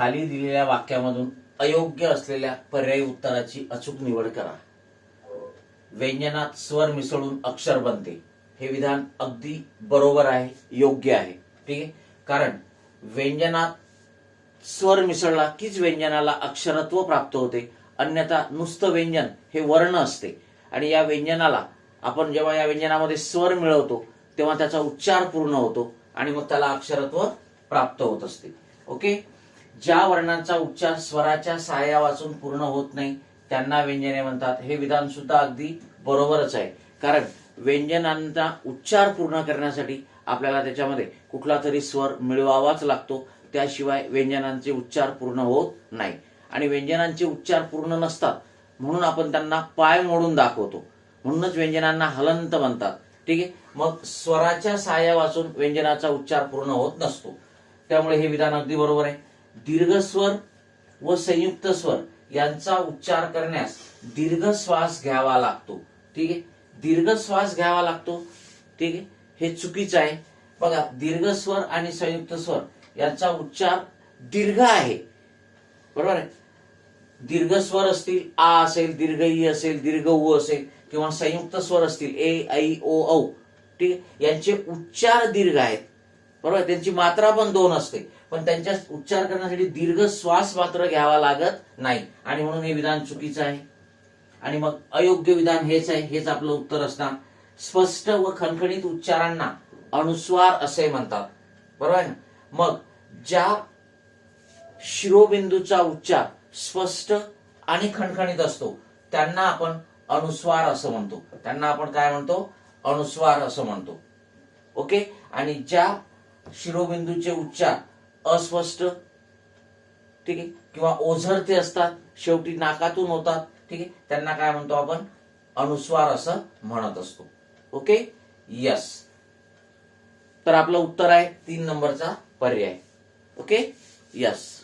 खाली दिलेल्या वाक्यामधून अयोग्य असलेल्या पर्यायी उत्तराची अचूक निवड करा. व्यंजनात स्वर मिसळून अक्षर बनते. हे विधान अगदी बरोबर आहे योग्य आहे. ठीक आहे? कारण व्यंजनात स्वर मिसळला कीच व्यंजनाला अक्षरत्व प्राप्त होते? अन्यथा नुसतं व्यंजन हे वर्ण असते. आणि या व्यंजनाला आपण जेव्हा या व्यंजनामध्ये स्वर मिळवतो तेव्हा त्याचा उच्चार पूर्ण होतो आणि मग त्याला अक्षरत्व प्राप्त होत असते. ओके? ज्या वर्णांचा उच्चार स्वराच्या सहाय्या वाचून पूर्ण होत नाही त्यांना व्यंजने म्हणतात. हे विधान सुद्धा अगदी बरोबरच आहे. कारण व्यंजनांचा उच्चार पूर्ण करण्यासाठी आपल्याला त्याच्यामध्ये कुठला तरी स्वर मिळवावाच लागतो. त्याशिवाय व्यंजनांचे उच्चार पूर्ण होत नाही. आणि व्यंजनांचे उच्चार पूर्ण नसतात म्हणून आपण त्यांना पाय मोडून दाखवतो. म्हणूनच व्यंजनांना हलंत म्हणतात. ठीक आहे? मग स्वराच्या सहाय्या वाचून व्यंजनाचा उच्चार पूर्ण होत नसतो. त्यामुळे हे विधान अगदी बरोबर आहे. दीर्घ स्वर व संयुक्त स्वर यांचा उच्चार करण्यास दीर्घ श्वास घ्यावा लागतो. ठीक आहे? दीर्घ श्वास घ्यावा लागतो. ठीक आहे? हे चुकीचं आहे. बघा दीर्घ स्वर आणि संयुक्त स्वर यांचा उच्चार दीर्घ आहे. बरोबर आहे? दीर्घ स्वर असतील आ असेल दीर्घ ई असेल दीर्घ उ असेल किंवा संयुक्त स्वर असतील ए ऐ ओ औ. ठीक आहे? यांचे उच्चार दीर्घ आहेत. बरोबर? त्यांची मात्रा पण दोन असते. पण त्यांच्या उच्चार करण्यासाठी दीर्घ श्वास मात्र घ्यावा लागत नाही. आणि म्हणून हे विधान चुकीचं आहे. आणि मग अयोग्य विधान हेच आहे. हेच आपलं उत्तर असणार. स्पष्ट व खणखणीत उच्चारांना अनुस्वार असे म्हणतात. बरोबर? आहे ना मग ज्या शिरोबिंदूचा उच्चार स्पष्ट आणि खणखणीत असतो त्यांना आपण अनुस्वार असं म्हणतो. त्यांना आपण काय म्हणतो? अनुस्वार असं म्हणतो. ओके? आणि ज्या शिरोबिंदूचे उच्चार अस्पष्ट ठीक आहे? किंवा ओझरते असतात शेवटी नाकातून होतात ठीक आहे? त्यांना काय म्हणतो आपण? अनुस्वार असं म्हणत असतो. ओके? यस तर आपलं उत्तर आहे तीन नंबरचा पर्याय. ओके? यस